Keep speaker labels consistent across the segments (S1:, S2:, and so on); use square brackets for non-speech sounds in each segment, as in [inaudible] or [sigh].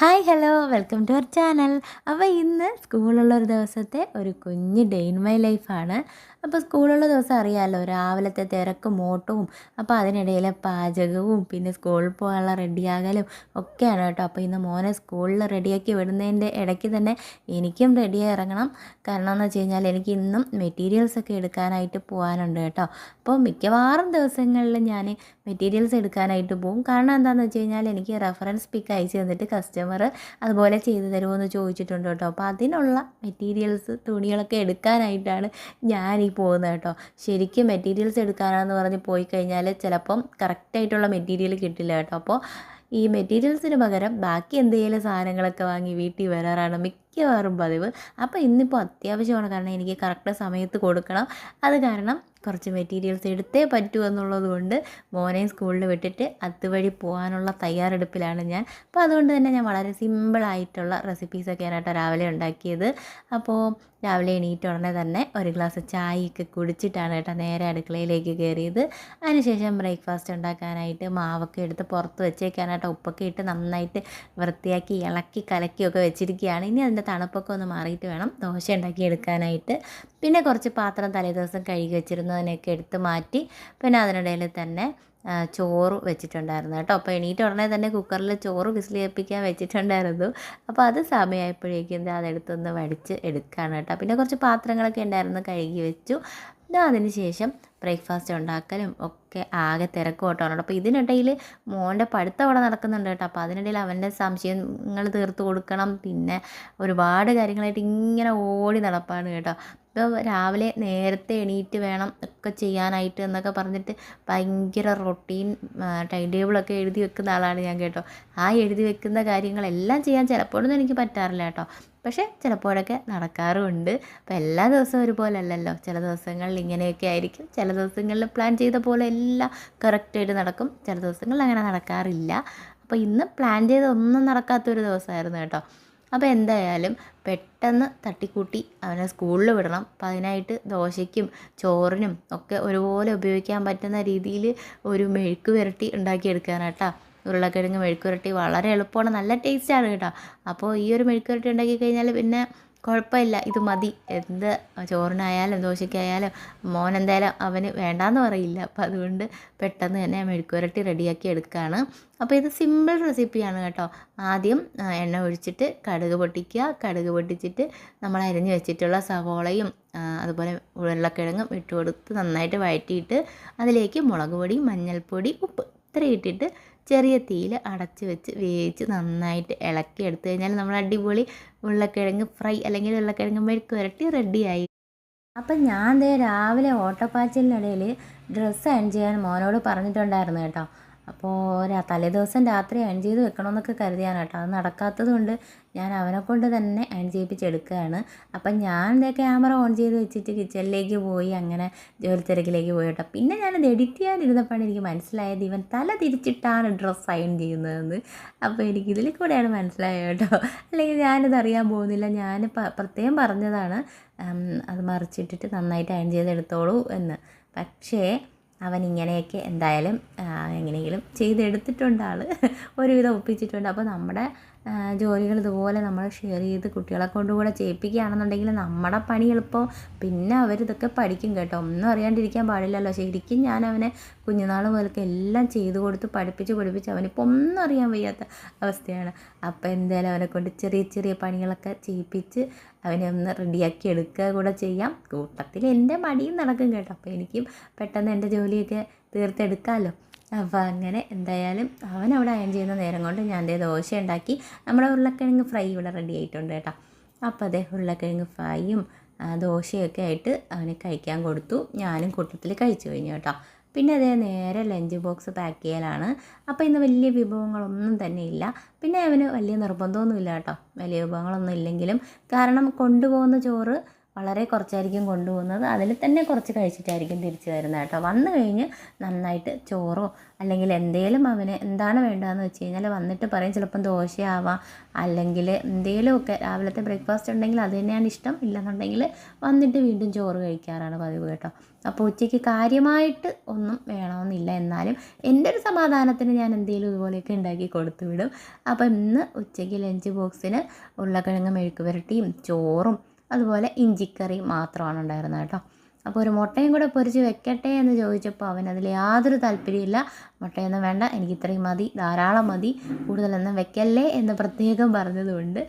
S1: Hi hello welcome to our channel അപ്പോൾ ഇന്ന് സ്കൂളുള്ള ഒരു ദിവസത്തെ ഒരു കുഞ്ഞ് ഡേ ഇൻ മൈ ലൈഫാണ് അപ്പോൾ സ്കൂളുള്ള ദിവസം അറിയാമല്ലോ രാവിലത്തെ തിരക്കും ഓട്ടവും അപ്പോൾ അതിനിടയിലെ പാചകവും പിന്നെ സ്കൂളിൽ പോകാനുള്ള റെഡിയാകലും ഒക്കെയാണ് കേട്ടോ. അപ്പോൾ ഇന്ന് മോനെ സ്കൂളിൽ റെഡിയാക്കി വിടുന്നതിന്റെ ഇടയ്ക്ക് തന്നെ എനിക്കും റെഡിയായി ഇറങ്ങണം. കാരണം എന്ന് വെച്ച് കഴിഞ്ഞാൽ എനിക്ക് ഇന്നും മെറ്റീരിയൽസ് ഒക്കെ എടുക്കാനായിട്ട് പോകാനുണ്ട് കേട്ടോ. അപ്പോൾ മിക്കവാറും ദിവസങ്ങളിൽ ഞാൻ മെറ്റീരിയൽസ് എടുക്കാനായിട്ട് പോകും. കാരണം എന്താണെന്ന് വെച്ച് കഴിഞ്ഞാൽ എനിക്ക് റെഫറൻസ് പിക്ക് അയച്ചു തന്നിട്ട് കസ്റ്റമർ അതുപോലെ ചെയ്തു തരുമോ ചോദിച്ചിട്ടുണ്ട് കേട്ടോ. അപ്പോൾ അതിനുള്ള മെറ്റീരിയൽസ് തുണികളൊക്കെ എടുക്കാനായിട്ടാണ് ഞാൻ ഈ പോകുന്നത് കേട്ടോ. ശരിക്കും മെറ്റീരിയൽസ് എടുക്കാനാണെന്ന് പറഞ്ഞ് പോയി കഴിഞ്ഞാൽ ചിലപ്പം കറക്റ്റായിട്ടുള്ള മെറ്റീരിയൽ കിട്ടില്ല കേട്ടോ. അപ്പോൾ ഈ മെറ്റീരിയൽസിന് പകരം ബാക്കി എന്തെങ്കിലും സാധനങ്ങളൊക്കെ വാങ്ങി വീട്ടിൽ വരാറാണ് മിക്കവാറും പതിവ്. അപ്പോൾ ഇന്നിപ്പോൾ അത്യാവശ്യമാണ്. കാരണം എനിക്ക് കറക്റ്റ് സമയത്ത് കൊടുക്കണം. അത് കാരണം കുറച്ച് മെറ്റീരിയൽസ് എടുത്തേ പറ്റൂ എന്നുള്ളത് കൊണ്ട് മോനെയും സ്കൂളിൽ വിട്ടിട്ട് അതുവഴി പോകാനുള്ള തയ്യാറെടുപ്പിലാണ് ഞാൻ. അപ്പോൾ അതുകൊണ്ട് തന്നെ ഞാൻ വളരെ സിമ്പിളായിട്ടുള്ള റെസിപ്പീസൊക്കെയാണ് കേട്ടോ രാവിലെ ഉണ്ടാക്കിയത്. അപ്പോൾ രാവിലെ എണീറ്റ ഉടനെ തന്നെ ഒരു ഗ്ലാസ് ചായയൊക്കെ കുടിച്ചിട്ടാണ് കേട്ടോ നേരെ അടുക്കളയിലേക്ക് കയറിയത്. അതിനുശേഷം ബ്രേക്ക്ഫാസ്റ്റ് ഉണ്ടാക്കാനായിട്ട് മാവൊക്കെ എടുത്ത് പുറത്ത് വെച്ചേക്കാനായിട്ട് ഉപ്പൊക്കെ ഇട്ട് നന്നായിട്ട് വൃത്തിയാക്കി ഇളക്കി കലക്കിയൊക്കെ വെച്ചിരിക്കുകയാണ്. ഇനി അതിന്റെ തണുപ്പൊക്കെ ഒന്ന് മാറിയിട്ട് വേണം ദോശ ഉണ്ടാക്കി എടുക്കാനായിട്ട് പിന്നെ കുറച്ച് പാത്രം തലേദിവസം കഴുകി വെച്ചിരുന്നതിനൊക്കെ എടുത്ത് മാറ്റി പിന്നെ അതിനിടയിൽ തന്നെ ചോറ് വെച്ചിട്ടുണ്ടായിരുന്നു കേട്ടോ. അപ്പോൾ എണീറ്റ് ഉടനെ തന്നെ കുക്കറിൽ ചോറ് വിസിൽ ചെയ്യിപ്പിക്കാൻ വെച്ചിട്ടുണ്ടായിരുന്നു. അപ്പോൾ അത് സമയമായപ്പോഴേക്കും അതെടുത്തൊന്ന് വടിച്ച് എടുക്കുകയാണ് കേട്ടോ. പിന്നെ കുറച്ച് പാത്രങ്ങളൊക്കെ ഉണ്ടായിരുന്നു കഴുകി വെച്ചു. അതിന് ശേഷം ബ്രേക്ക്ഫാസ്റ്റ് ഉണ്ടാക്കലും ഒക്കെ ആകെ തിരക്കും ഓട്ടമാണ് അപ്പോൾ ഇതിനിടയിൽ മോന്റെ പഠിത്തം അവിടെ നടക്കുന്നുണ്ട് കേട്ടോ. അപ്പോൾ അതിനിടയിൽ അവന്റെ സംശയങ്ങൾ തീർത്ത് കൊടുക്കണം. പിന്നെ ഒരുപാട് കാര്യങ്ങളായിട്ട് ഇങ്ങനെ ഓടി നടപ്പാണ് കേട്ടോ. ഇപ്പോൾ രാവിലെ നേരത്തെ എണീറ്റ് വേണം ഒക്കെ ചെയ്യാനായിട്ട് എന്നൊക്കെ പറഞ്ഞിട്ട് ഭയങ്കര റൊട്ടീൻ ടൈം ടേബിളൊക്കെ എഴുതി വെക്കുന്ന ആളാണ് ഞാൻ കേട്ടോ. ആ എഴുതി വെക്കുന്ന കാര്യങ്ങളെല്ലാം ചെയ്യാൻ ചിലപ്പോഴൊന്നും എനിക്ക് പറ്റാറില്ല കേട്ടോ. പക്ഷേ ചിലപ്പോഴൊക്കെ നടക്കാറുമുണ്ട്. അപ്പോൾ എല്ലാ ദിവസവും ഒരുപോലെ അല്ലല്ലോ ചില ദിവസങ്ങളിൽ ഇങ്ങനെയൊക്കെ ആയിരിക്കും. ചില ദിവസങ്ങളിൽ പ്ലാൻ ചെയ്ത പോലെ എല്ലാം കറക്റ്റായിട്ട് നടക്കും. ചില ദിവസങ്ങളിൽ അങ്ങനെ നടക്കാറില്ല. അപ്പോൾ ഇന്ന് പ്ലാൻ ചെയ്ത ഒന്നും നടക്കാത്തൊരു ദിവസമായിരുന്നു കേട്ടോ. അപ്പോൾ എന്തായാലും പെട്ടെന്ന് തട്ടിക്കൂട്ടി അവനെ സ്കൂളിൽ വിടണം. അപ്പം അതിനായിട്ട് ദോശയ്ക്കും ചോറിനും ഒക്കെ ഒരുപോലെ ഉപയോഗിക്കാൻ പറ്റുന്ന രീതിയിൽ ഒരു മെഴുക്ക് പുരട്ടി ഉണ്ടാക്കിയെടുക്കാനാട്ടാ ഉരുളക്കിഴങ്ങ് മെഴുക്ക് വരട്ടി വളരെ എളുപ്പമാണ്. നല്ല ടേസ്റ്റാണ് കേട്ടോ. അപ്പോൾ ഈ ഒരു മെഴുക്ക് വരട്ടി ഉണ്ടാക്കി കഴിഞ്ഞാൽ പിന്നെ കുഴപ്പമില്ല ഇത് മതി. എന്ത് ചോറിനായാലും ദോശയ്ക്കായാലും മോൻ എന്തായാലും അവന് വേണ്ടാന്ന് പറയില്ല. അപ്പോൾ അതുകൊണ്ട് പെട്ടെന്ന് തന്നെ മെഴുക്കുരട്ടി റെഡിയാക്കി എടുക്കുകയാണ് അപ്പോൾ ഇത് സിമ്പിൾ റെസിപ്പിയാണ് കേട്ടോ. ആദ്യം എണ്ണ ഒഴിച്ചിട്ട് കടുക് പൊട്ടിക്കുക. കടുക് പൊട്ടിച്ചിട്ട് നമ്മൾ അരിഞ്ഞു വെച്ചിട്ടുള്ള സവോളയും അതുപോലെ ഉരുളക്കിഴങ്ങും ഇട്ട് കൊടുത്ത് നന്നായിട്ട് വഴറ്റിയിട്ട് അതിലേക്ക് മുളക് പൊടി മഞ്ഞൾപ്പൊടി ഉപ്പ് ഇത്രയും ഇട്ടിട്ട് ചെറിയ തീയിൽ അടച്ച് വെച്ച് വേവിച്ച് നന്നായിട്ട് ഇളക്കി എടുത്തു കഴിഞ്ഞാൽ നമ്മൾ അടിപൊളി ഉരുളക്കിഴങ്ങ് ഫ്രൈ അല്ലെങ്കിൽ ഉരുളക്കിഴങ്ങ് മെഴുക്ക് വരട്ടി റെഡിയായി അപ്പം ഞാൻ ദേ രാവിലെ ഓട്ടപ്പാച്ചിലിനിടയിൽ ഡ്രസ്സ് അയൺ ചെയ്യാൻ മോനോട് പറഞ്ഞിട്ടുണ്ടായിരുന്നു കേട്ടോ. അപ്പോൾ തലേദിവസം രാത്രി അയൺ ചെയ്ത് വെക്കണമെന്നൊക്കെ കരുതിയാണ് കേട്ടോ അത് നടക്കാത്തത് കൊണ്ട് ഞാൻ അവനെ കൊണ്ട് തന്നെ അയൺ ചെയ്യിപ്പിച്ചെടുക്കുകയാണ്. അപ്പം ഞാൻ എന്താ ക്യാമറ ഓൺ ചെയ്ത് വെച്ചിട്ട് കിച്ചണിലേക്ക് പോയി അങ്ങനെ ജോലി തിരക്കിലേക്ക് പോയി കേട്ടോ പിന്നെ ഞാനത് എഡിറ്റ് ചെയ്യാനിരുന്നപ്പോഴാണ് എനിക്ക് മനസ്സിലായത് ഇവൻ തല തിരിച്ചിട്ടാണ് ഡ്രസ്സ് അയൺ ചെയ്യുന്നതെന്ന്. അപ്പോൾ എനിക്കിതിൽ കൂടെയാണ് മനസ്സിലായത് കേട്ടോ. അല്ലെങ്കിൽ ഞാനിത് അറിയാൻ പോകുന്നില്ല. ഞാൻ പ്രത്യേകം പറഞ്ഞതാണ് അത് മറിച്ചിട്ടിട്ട് നന്നായിട്ട് അയൺ ചെയ്തെടുത്തോളൂ എന്ന്. പക്ഷേ അവൻ ഇങ്ങനെയൊക്കെ എന്തായാലും എങ്ങനെയെങ്കിലും ചെയ്തെടുത്തിട്ടുണ്ട് ആൾ ഒരുവിധം ഒപ്പിച്ചിട്ടുണ്ട്. അപ്പോൾ നമ്മുടെ ജോലികൾ ഇതുപോലെ നമ്മൾ ഷെയർ ചെയ്ത് കുട്ടികളെ കൊണ്ടുകൂടെ ചെയ്യിപ്പിക്കുകയാണെന്നുണ്ടെങ്കിൽ നമ്മുടെ പണി എളുപ്പം. പിന്നെ അവരിതൊക്കെ പഠിക്കും കേട്ടോ. ഒന്നും അറിയാണ്ടിരിക്കാൻ പാടില്ലല്ലോ. ശരിക്കും ഞാൻ അവനെ കുഞ്ഞുനാൾ മുതൽക്ക് എല്ലാം ചെയ്തു കൊടുത്ത് പഠിപ്പിച്ച് പഠിപ്പിച്ച് അവനിപ്പോൾ ഒന്നും അറിയാൻ വയ്യാത്ത അവസ്ഥയാണ്. അപ്പോൾ എന്തായാലും അവനെ കൊണ്ട് ചെറിയ ചെറിയ പണികളൊക്കെ ചെയ്യിപ്പിച്ച് അവനെ ഒന്ന് റെഡിയാക്കി എടുക്കുക കൂടെ ചെയ്യാം. കൂട്ടത്തിൽ എന്റെ മടിയും നടക്കും കേട്ടോ. അപ്പോൾ എനിക്കും പെട്ടെന്ന് എന്റെ ജോലിയൊക്കെ തീർത്തെടുക്കാമല്ലോ അപ്പോൾ അങ്ങനെ എന്തായാലും അവൻ അവിടെ അയൺ ചെയ്യുന്ന നേരം കൊണ്ട് ഞാൻ അതേ ദോശ ഉണ്ടാക്കി. നമ്മുടെ ഉരുളക്കിഴങ്ങ് ഫ്രൈ ഇവിടെ റെഡി ആയിട്ടുണ്ട് കേട്ടോ. അപ്പോൾ അതേ ഉരുളക്കിഴങ്ങ് ഫ്രൈയും ദോശയൊക്കെ ആയിട്ട് അവന് കഴിക്കാൻ കൊടുത്തു. ഞാനും കൂട്ടത്തിൽ കഴിച്ചു കഴിഞ്ഞു കേട്ടോ. പിന്നെ അതേ നേരെ ലഞ്ച് ബോക്സ് പാക്ക് ചെയ്യലാണ്. അപ്പോൾ ഇന്ന് വലിയ വിഭവങ്ങളൊന്നും തന്നെ ഇല്ല. പിന്നെ അവന് വലിയ നിർബന്ധമൊന്നുമില്ല കേട്ടോ. വലിയ വിഭവങ്ങളൊന്നും ഇല്ലെങ്കിലും. കാരണം കൊണ്ടുപോകുന്ന ചോറ് വളരെ കുറച്ചായിരിക്കും കൊണ്ടുപോകുന്നത്. അതിൽ തന്നെ കുറച്ച് കഴിച്ചിട്ടായിരിക്കും തിരിച്ച് വരുന്നത് കേട്ടോ. വന്നു കഴിഞ്ഞ് നന്നായിട്ട് ചോറോ അല്ലെങ്കിൽ എന്തേലും അവന് എന്താണ് വേണ്ടതെന്ന് വെച്ച് കഴിഞ്ഞാൽ വന്നിട്ട് പറയും ചിലപ്പം ദോശയാവാം അല്ലെങ്കിൽ എന്തേലുമൊക്കെ രാവിലത്തെ ബ്രേക്ക്ഫാസ്റ്റ് ഉണ്ടെങ്കിൽ അത് തന്നെയാണ് ഇഷ്ടം. ഇല്ലെന്നുണ്ടെങ്കിൽ വന്നിട്ട് വീണ്ടും ചോറ് കഴിക്കാറാണ് പതിവ് കേട്ടോ. അപ്പോൾ ഉച്ചയ്ക്ക് കാര്യമായിട്ട് ഒന്നും വേണമെന്നില്ല. എന്നാലും എന്റെ ഒരു സമാധാനത്തിന് ഞാൻ എന്തെങ്കിലും ഇതുപോലെയൊക്കെ ഉണ്ടാക്കി കൊടുത്തു വിടും അപ്പോൾ ഇന്ന് ഉച്ചയ്ക്ക് ലഞ്ച് ബോക്സിന് ഉരുളക്കിഴങ്ങ് മെഴുക്ക് പുരട്ടിയും ചോറും അതുപോലെ ഇഞ്ചിക്കറി മാത്രമാണ് ഉണ്ടായിരുന്നത് കേട്ടോ. അപ്പോൾ ഒരു മുട്ടയും കൂടെ പൊരിച്ച് വെക്കട്ടെ എന്ന് ചോദിച്ചപ്പോൾ അവൻ അതിൽ യാതൊരു താല്പര്യമില്ല മുട്ടയൊന്നും വേണ്ട എനിക്ക് ഇത്രയും മതി ധാരാളം മതി കൂടുതലൊന്നും വെക്കല്ലേ എന്ന് പ്രത്യേകം പറഞ്ഞതുകൊണ്ട്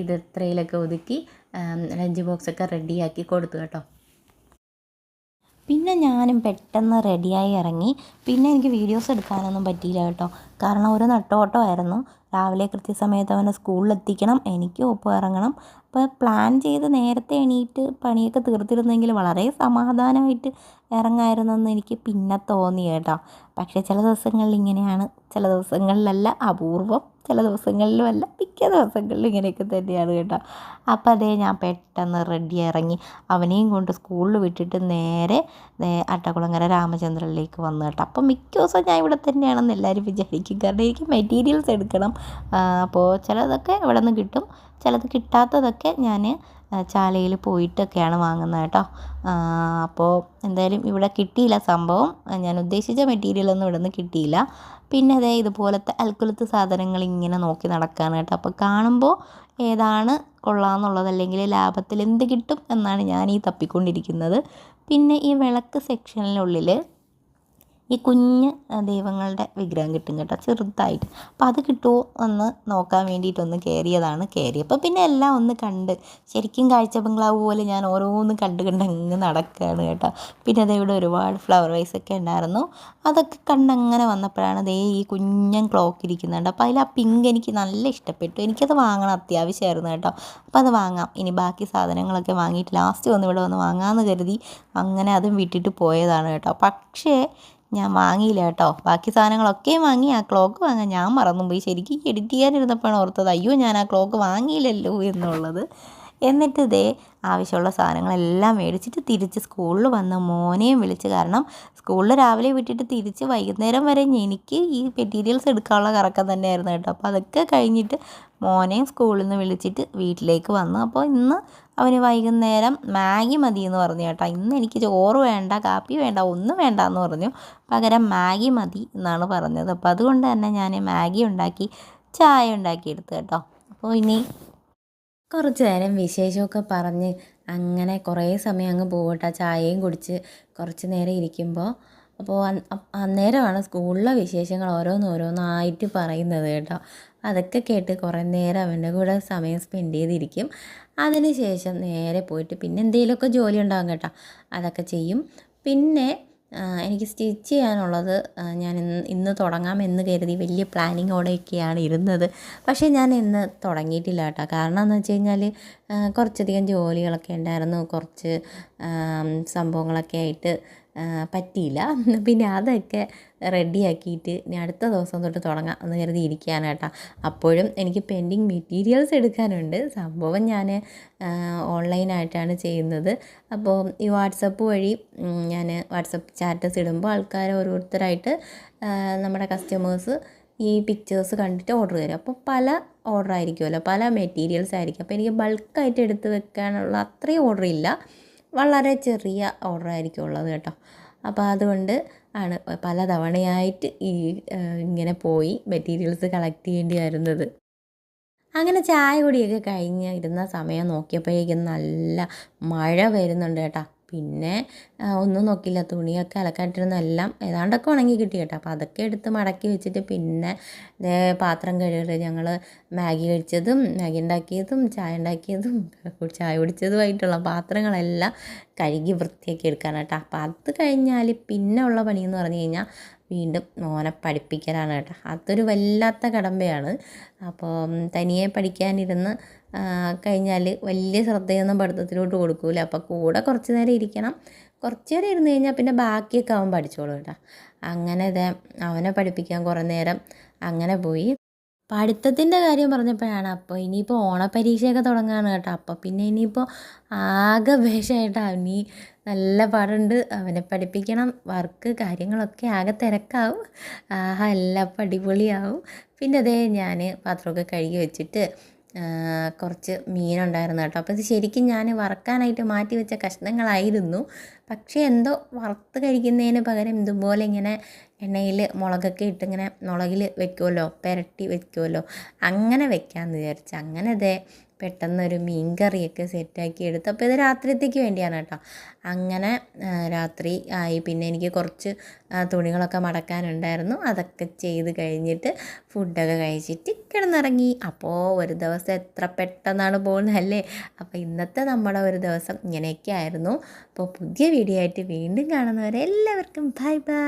S1: ഇത് ഇത്രയിലൊക്കെ ഒതുക്കി ലഞ്ച് ബോക്സൊക്കെ റെഡിയാക്കി കൊടുത്തു കേട്ടോ. പിന്നെ ഞാനും പെട്ടെന്ന് റെഡിയായി ഇറങ്ങി. പിന്നെ എനിക്ക് വീഡിയോസ് എടുക്കാനൊന്നും പറ്റിയില്ല കേട്ടോ. കാരണം ഒരു നെട്ടോട്ടമായിരുന്നു. രാവിലെ കൃത്യസമയത്ത് അവനെ സ്കൂളിൽ എത്തിക്കണം എനിക്ക് ഒപ്പം ഇറങ്ങണം അപ്പോൾ പ്ലാൻ ചെയ്ത് നേരത്തെ എണീറ്റ് പണിയൊക്കെ തീർത്തിരുന്നെങ്കിൽ വളരെ സമാധാനമായിട്ട് ഇറങ്ങായിരുന്നെന്ന് എനിക്ക് പിന്നെ തോന്നി കേട്ടോ പക്ഷേ ചില ദിവസങ്ങളിൽ ഇങ്ങനെയാണ് ചില ദിവസങ്ങളിലല്ല അപൂർവം ചില ദിവസങ്ങളിലും അല്ല മിക്ക ദിവസങ്ങളിലും ഇങ്ങനെയൊക്കെ തന്നെയാണ് കേട്ടോ. അപ്പം അതേ ഞാൻ പെട്ടെന്ന് റെഡി ഇറങ്ങി. അവനെയും കൊണ്ട് സ്കൂളിൽ വിട്ടിട്ട് നേരെ അട്ടകുളങ്ങര രാമചന്ദ്രനിലേക്ക് വന്നു കേട്ടോ. അപ്പം മിക്ക ദിവസവും ഞാൻ ഇവിടെ തന്നെയാണെന്ന് എല്ലാവരും വിചാരിക്കും. കാരണം എനിക്ക് മെറ്റീരിയൽസ് എടുക്കണം. അപ്പോൾ ചിലതൊക്കെ ഇവിടെ നിന്ന് കിട്ടും. ചിലത് കിട്ടാത്തതൊക്കെ ഞാൻ ചാലയിൽ പോയിട്ടൊക്കെയാണ് വാങ്ങുന്നത് കേട്ടോ. അപ്പോൾ എന്തായാലും ഇവിടെ കിട്ടിയില്ല സംഭവം. ഞാൻ ഉദ്ദേശിച്ച മെറ്റീരിയലൊന്നും ഇവിടെ നിന്ന് കിട്ടിയില്ല. പിന്നെ അതേ ഇതുപോലത്തെ അൽക്കുലത്ത് സാധനങ്ങൾ ഇങ്ങനെ നോക്കി നടക്കുകയാണ് കേട്ടോ. അപ്പോൾ കാണുമ്പോൾ ഏതാണ് കൊള്ളാമെന്നുള്ളത് അല്ലെങ്കിൽ ലാഭത്തിൽ എന്ത് കിട്ടും എന്നാണ് ഞാൻ ഈ തപ്പിക്കൊണ്ടിരിക്കുന്നത്. പിന്നെ ഈ വിളക്ക് സെക്ഷനിനുള്ളിൽ ഈ കുഞ്ഞ് ദൈവങ്ങളുടെ വിഗ്രഹം കിട്ടും കേട്ടോ ചെറുതായിട്ട്. അപ്പോൾ അത് കിട്ടുമോ എന്ന് നോക്കാൻ വേണ്ടിയിട്ടൊന്ന് കയറിയതാണ് കയറിയപ്പോൾ പിന്നെ എല്ലാം ഒന്ന് കണ്ട് ശരിക്കും കാഴ്ച ബംഗ്ലാവ് പോലെ ഞാൻ ഓരോന്ന് കണ്ട് കണ്ട് അങ്ങ് നടക്കുകയാണ് കേട്ടോ. പിന്നെ അതേ ഇവിടെ ഒരുപാട് ഫ്ലവർ വൈസ് ഒക്കെ ഉണ്ടായിരുന്നു. അതൊക്കെ കണ്ടങ്ങനെ വന്നപ്പോഴാണ് ദേ ഈ കുഞ്ഞൻ ക്ലോക്ക് ഇരിക്കുന്നുണ്ട്. അപ്പോൾ അതിൽ ആ പിങ്ക് എനിക്ക് നല്ല ഇഷ്ടപ്പെട്ടു. എനിക്കത് വാങ്ങണം അത്യാവശ്യമായിരുന്നു കേട്ടോ. അപ്പോൾ അത് വാങ്ങാം. ഇനി ബാക്കി സാധനങ്ങളൊക്കെ വാങ്ങിയിട്ട് ലാസ്റ്റ് വന്ന് ഇവിടെ വന്ന് വാങ്ങാമെന്ന് കരുതി അങ്ങനെ അതും വിട്ടിട്ട് പോയതാണ് കേട്ടോ. പക്ഷേ ഞാൻ വാങ്ങിയില്ല കേട്ടോ. ബാക്കി സാധനങ്ങളൊക്കെ വാങ്ങി ആ ക്ലോക്ക് വാങ്ങാൻ. ഞാൻ മറന്നുപോയി. ശരിക്കും എഡിറ്റ് ചെയ്യാനിരുന്നപ്പോഴാണ് ഓർത്തത് അയ്യോ ഞാൻ ആ ക്ലോക്ക് വാങ്ങിയില്ലല്ലോ എന്നുള്ളത്. എന്നിട്ട് ഇതേ ആവശ്യമുള്ള സാധനങ്ങളെല്ലാം മേടിച്ചിട്ട് തിരിച്ച് സ്കൂളിൽ വന്ന് മോനെയും വിളിച്ച് കാരണം സ്കൂളിൽ രാവിലെ വിട്ടിട്ട് തിരിച്ച് വൈകുന്നേരം വരെ എനിക്ക് ഈ മെറ്റീരിയൽസ് എടുക്കാനുള്ള കറക്കം തന്നെയായിരുന്നു കേട്ടോ. അപ്പോൾ അതൊക്കെ കഴിഞ്ഞിട്ട് മോനെയും സ്കൂളിൽ നിന്ന് വിളിച്ചിട്ട് വീട്ടിലേക്ക് വന്നു. അപ്പോൾ ഇന്ന് അവന് വൈകുന്നേരം മാഗി മതി എന്ന് പറഞ്ഞു കേട്ടോ. ഇന്ന് എനിക്ക് ചോറ് വേണ്ട കാപ്പി വേണ്ട ഒന്നും വേണ്ട എന്ന് പറഞ്ഞു. പകരം മാഗി മതി എന്നാണ് പറഞ്ഞത്. അപ്പോൾ അതുകൊണ്ട് തന്നെ ഞാൻ മാഗി ഉണ്ടാക്കി ചായ ഉണ്ടാക്കി എടുത്തു കേട്ടോ. അപ്പോൾ ഇനി കുറച്ച് നേരം വിശേഷമൊക്കെ പറഞ്ഞ് അങ്ങനെ കുറേ സമയം അങ്ങ് പോകട്ടെ ചായയും കുടിച്ച് കുറച്ച് നേരം ഇരിക്കുമ്പോൾ അപ്പോൾ അന്നേരമാണ് സ്കൂളിലെ വിശേഷങ്ങൾ ഓരോന്നോരോന്നായിട്ട് പറയുന്നത് കേട്ടോ. അതൊക്കെ കേട്ട് കുറേ നേരം അവന്റെ കൂടെ സമയം സ്പെൻഡ് ചെയ്തിരിക്കും. അതിന് ശേഷം നേരെ പോയിട്ട് പിന്നെ എന്തെങ്കിലുമൊക്കെ ജോലി ഉണ്ടാകും കേട്ടോ. അതൊക്കെ ചെയ്യും. പിന്നെ എനിക്ക് സ്റ്റിച്ച് ചെയ്യാനുള്ളത് ഞാൻ ഇന്ന് ഇന്ന് തുടങ്ങാമെന്ന് കരുതി വലിയ പ്ലാനിങ്ങോടെയൊക്കെയാണ് ഇരുന്നത്. പക്ഷേ ഞാൻ ഇന്ന് തുടങ്ങിയിട്ടില്ല കേട്ടോ. കാരണം എന്ന് വെച്ച് കഴിഞ്ഞാൽ കുറച്ചധികം ജോലികളൊക്കെ ഉണ്ടായിരുന്നു. കുറച്ച് സംഭവങ്ങളൊക്കെ ആയിട്ട് പറ്റിയില്ല. [laughs] പിന്നെ അതൊക്കെ റെഡിയാക്കിയിട്ട് ഇനി അടുത്ത ദിവസം തൊട്ട് തുടങ്ങാം എന്ന് കരുതി ഇരിക്കുകയാണ് കേട്ടോ. അപ്പോഴും എനിക്ക് പെൻഡിങ് മെറ്റീരിയൽസ് എടുക്കാനുണ്ട്. സംഭവം ഞാൻ ഓൺലൈനായിട്ടാണ് ചെയ്യുന്നത്. അപ്പോൾ ഈ വാട്സപ്പ് വഴി ഞാൻ വാട്സപ്പ് ചാറ്റസ് ഇടുമ്പോൾ ആൾക്കാർ ഓരോരുത്തരായിട്ട് നമ്മുടെ കസ്റ്റമേഴ്സ് ഈ പിക്ചേഴ്സ് കണ്ടിട്ട് ഓർഡർ തരും. അപ്പോൾ പല ഓർഡർ ആയിരിക്കുമല്ലോ. പല മെറ്റീരിയൽസ് ആയിരിക്കും. അപ്പോൾ എനിക്ക് ബൾക്കായിട്ട് എടുത്ത് വെക്കാനുള്ള അത്രയും ഓർഡർ ഇല്ല. വളരെ ചെറിയ ഓർഡർ ആയിരിക്കും ഉള്ളത് കേട്ടോ. അപ്പോൾ അതുകൊണ്ട് ആണ് പല തവണയായിട്ട് ഈ ഇങ്ങനെ പോയി മെറ്റീരിയൽസ് കളക്ട് ചെയ്യേണ്ടി വരുന്നത് അങ്ങനെ ചായ കുടിയൊക്കെ കഴിഞ്ഞ് ഇരുന്ന സമയം നോക്കിയപ്പോഴേക്കും നല്ല മഴ വരുന്നുണ്ട് കേട്ടോ. പിന്നെ ഒന്നും നോക്കില്ല തുണിയൊക്കെ അലക്കാട്ടിരുന്ന എല്ലാം ഏതാണ്ടൊക്കെ ഉണങ്ങി കിട്ടി കേട്ടോ. അപ്പോൾ അതൊക്കെ എടുത്ത് മടക്കി വെച്ചിട്ട് പിന്നെ പാത്രം കഴുകൽ ഞങ്ങൾ മാഗി കഴിച്ചതും മാഗി ഉണ്ടാക്കിയതും ചായ ഉണ്ടാക്കിയതും ചായ കുടിച്ചതുമായിട്ടുള്ള പാത്രങ്ങളെല്ലാം കഴുകി വൃത്തിയാക്കി എടുക്കാൻ കേട്ടോ. അപ്പോൾ അത് കഴിഞ്ഞാൽ പിന്നെ ഉള്ള പണിയെന്ന് പറഞ്ഞു കഴിഞ്ഞാൽ വീണ്ടും മോനെ പഠിപ്പിക്കലാണ് കേട്ടോ. അതൊരു വല്ലാത്ത കടമ്പയാണ്. അപ്പോൾ തനിയെ പഠിക്കാനിരുന്ന് കഴിഞ്ഞാൽ വലിയ ശ്രദ്ധയൊന്നും പഠിത്തത്തിലോട്ട് കൊടുക്കില്ല അപ്പോൾ കൂടെ കുറച്ച് നേരം ഇരിക്കണം. കുറച്ച് നേരം ഇരുന്ന് കഴിഞ്ഞാൽ പിന്നെ ബാക്കിയൊക്കെ അവൻ പഠിച്ചോളൂ കേട്ടോ. അങ്ങനെ ഇതേ അവനെ പഠിപ്പിക്കാൻ കുറേ നേരം അങ്ങനെ പോയി. പഠിത്തത്തിന്റെ കാര്യം പറഞ്ഞപ്പോഴാണ് അപ്പോൾ ഇനിയിപ്പോൾ ഓണപരീക്ഷയൊക്കെ തുടങ്ങുകയാണ് കേട്ടോ. അപ്പോൾ പിന്നെ ഇനിയിപ്പോൾ ആകെ വേഷമായിട്ടാണ് ഇനി നല്ല പാടുണ്ട്. അവനെ പഠിപ്പിക്കണം. വർക്ക് കാര്യങ്ങളൊക്കെ ആകെ തിരക്കാവും. ആഹാ എല്ലാം അടിപൊളിയാവും. പിന്നെ അതേ ഞാൻ പാത്രമൊക്കെ കഴുകി വെച്ചിട്ട് കുറച്ച് മീനുണ്ടായിരുന്നു കേട്ടോ. അപ്പോൾ ഇത് ശരിക്കും ഞാൻ വറക്കാനായിട്ട് മാറ്റി വെച്ച കഷ്ണങ്ങളായിരുന്നു. പക്ഷേ എന്തോ വറുത്ത് കഴിക്കുന്നതിന് പകരം ഇതുപോലെ ഇങ്ങനെ എണ്ണയിൽ മുളകൊക്കെ ഇട്ട് ഇങ്ങനെ മുളകിൽ വെക്കുമല്ലോ പുരട്ടി വെക്കുമല്ലോ അങ്ങനെ വെക്കാമെന്ന് വിചാരിച്ചു. അങ്ങനെ അതെ പെട്ടെന്നൊരു മീൻ കറിയൊക്കെ സെറ്റാക്കി എടുത്തു. അപ്പോൾ ഇത് രാത്രിത്തേക്ക് വേണ്ടിയാണ് കേട്ടോ. അങ്ങനെ രാത്രി ആയി. പിന്നെ എനിക്ക് കുറച്ച് തുണികളൊക്കെ മടക്കാനുണ്ടായിരുന്നു. അതൊക്കെ ചെയ്ത് കഴിഞ്ഞിട്ട് ഫുഡൊക്കെ കഴിച്ചിട്ട് കിടന്നിറങ്ങി. അപ്പോൾ ഒരു ദിവസം എത്ര പെട്ടെന്നാണ് പോകുന്നതല്ലേ? അപ്പോൾ ഇന്നത്തെ നമ്മുടെ ഒരു ദിവസം ഇങ്ങനെയൊക്കെ ആയിരുന്നു. അപ്പോൾ പുതിയ വീഡിയോ ആയിട്ട് വീണ്ടും കാണുന്നവരെ എല്ലാവർക്കും ബൈ ബൈ.